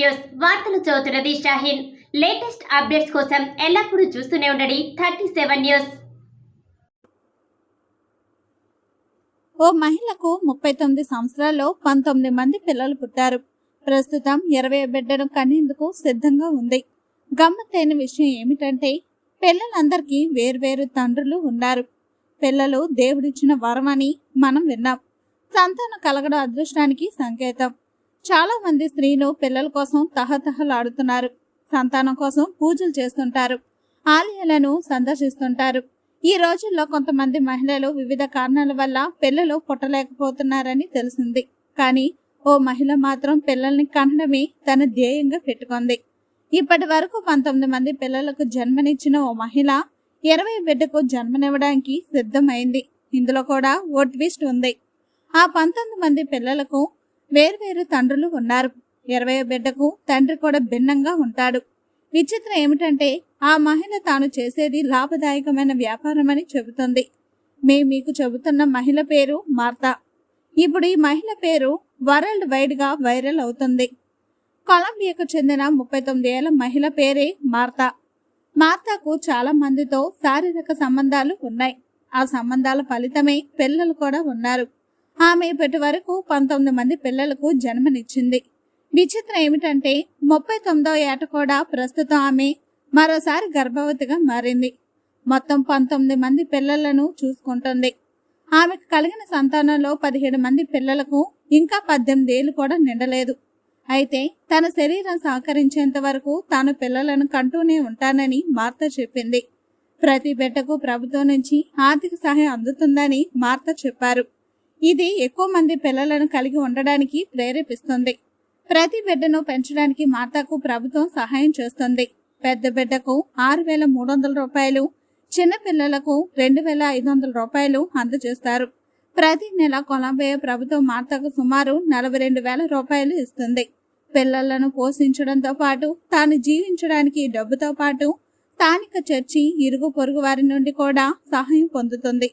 చదువుతున్నది Shaheen. Latest updates కోసం ఎల్లప్పుడూ చూస్తూనే ఉండండి థర్టీ సెవెన్ న్యూస్. ఓ మహిళకు ముప్పై తొమ్మిది సంవత్సరాల్లో పంతొమ్మిది మంది పిల్లలు పుట్టారు. ప్రస్తుతం ఇరవై బిడ్డను కనేందుకు సిద్ధంగా ఉంది. గమ్మత్తైన విషయం ఏమిటంటే పిల్లలందరికీ వేర్వేరు తండ్రులు ఉన్నారు. పిల్లలు దేవుడిచ్చిన వరం అని మనం విన్నాం. సంతానం కలగడం అదృష్టానికి సంకేతం. చాలా మంది స్త్రీలు పిల్లల కోసం తహతహలాడుతున్నారు. సంతానం కోసం పూజలు చేస్తుంటారు. ఆలయాలను సందర్శిస్తుంటారు. ఈ రోజుల్లో కొంతమంది మహిళలు వివిధ కారణాల వల్ల పిల్లలు పుట్టలేకపోతున్నారని తెలిసింది. కానీ ఓ మహిళ మాత్రం పిల్లల్ని కనడమే తన ధ్యేయంగా పెట్టుకుంది. ఇప్పటి వరకు పంతొమ్మిది మంది పిల్లలకు జన్మనిచ్చిన ఓ మహిళ ఇరవై బిడ్డకు జన్మనివ్వడానికి సిద్ధమైంది. ఇందులో కూడా ఓ ట్విస్ట్ ఉంది. ఆ పంతొమ్మిది మంది పిల్లలకు వేర్వేరు తండ్రులు ఉన్నారు. ఇరవై బిడ్డకు తండ్రి కూడా భిన్నంగా ఉంటాడు. విచిత్రం ఏమిటంటే ఆ మహిళ తాను చేసేది లాభదాయకమైన వ్యాపారం అని చెబుతుంది. మేము మీకు చెబుతున్న మహిళ పేరు మార్తా. ఇప్పుడు ఈ మహిళ పేరు వరల్డ్ వైడ్గా వైరల్ అవుతుంది. కొలంబియాకు చెందిన ముప్పై తొమ్మిది ఏళ్ళ మహిళ పేరే మార్తా. మార్తాకు చాలా మందితో శారీరక సంబంధాలు ఉన్నాయి. ఆ సంబంధాల ఫలితమే పిల్లలు కూడా ఉన్నారు. ఆమె ఇప్పటి వరకు పంతొమ్మిది మంది పిల్లలకు జన్మనిచ్చింది. విచిత్రం ఏమిటంటే ముప్పై తొమ్మిదో ఏట కూడా ప్రస్తుతం ఆమె మరోసారి గర్భవతిగా మారింది. మొత్తం పంతొమ్మిది మంది పిల్లలను చూసుకుంటుంది. ఆమెకు కలిగిన సంతానంలో పదిహేడు మంది పిల్లలకు ఇంకా పద్దెనిమిది ఏళ్ళు కూడా నిండలేదు. అయితే తన శరీరం సహకరించేంత వరకు తాను పిల్లలను కంటూనే ఉంటానని మార్త చెప్పింది. ప్రతి బిడ్డకు ప్రభుత్వం నుంచి ఆర్థిక సహాయం అందుతుందని మార్త చెప్పారు. ఇది ఎక్కువ మంది పిల్లలను కలిగి ఉండడానికి ప్రేరేపిస్తుంది. ప్రతి బిడ్డను పెంచడానికి మాతాకు ప్రభుత్వం సహాయం చేస్తుంది. పెద్ద బిడ్డకు ఆరు వేల మూడు వందల రూపాయలు చిన్న పిల్లలకు రెండు వేల ఐదు వందల రూపాయలు అందజేస్తారు. ప్రతి నెల కొలంబియా ప్రభుత్వం మాతకు సుమారు నలభై రెండు వేల రూపాయలు ఇస్తుంది. పిల్లలను పోషించడంతో పాటు తాను జీవించడానికి డబ్బుతో పాటు స్థానిక చర్చి ఇరుగు పొరుగు వారి నుండి కూడా సహాయం పొందుతుంది.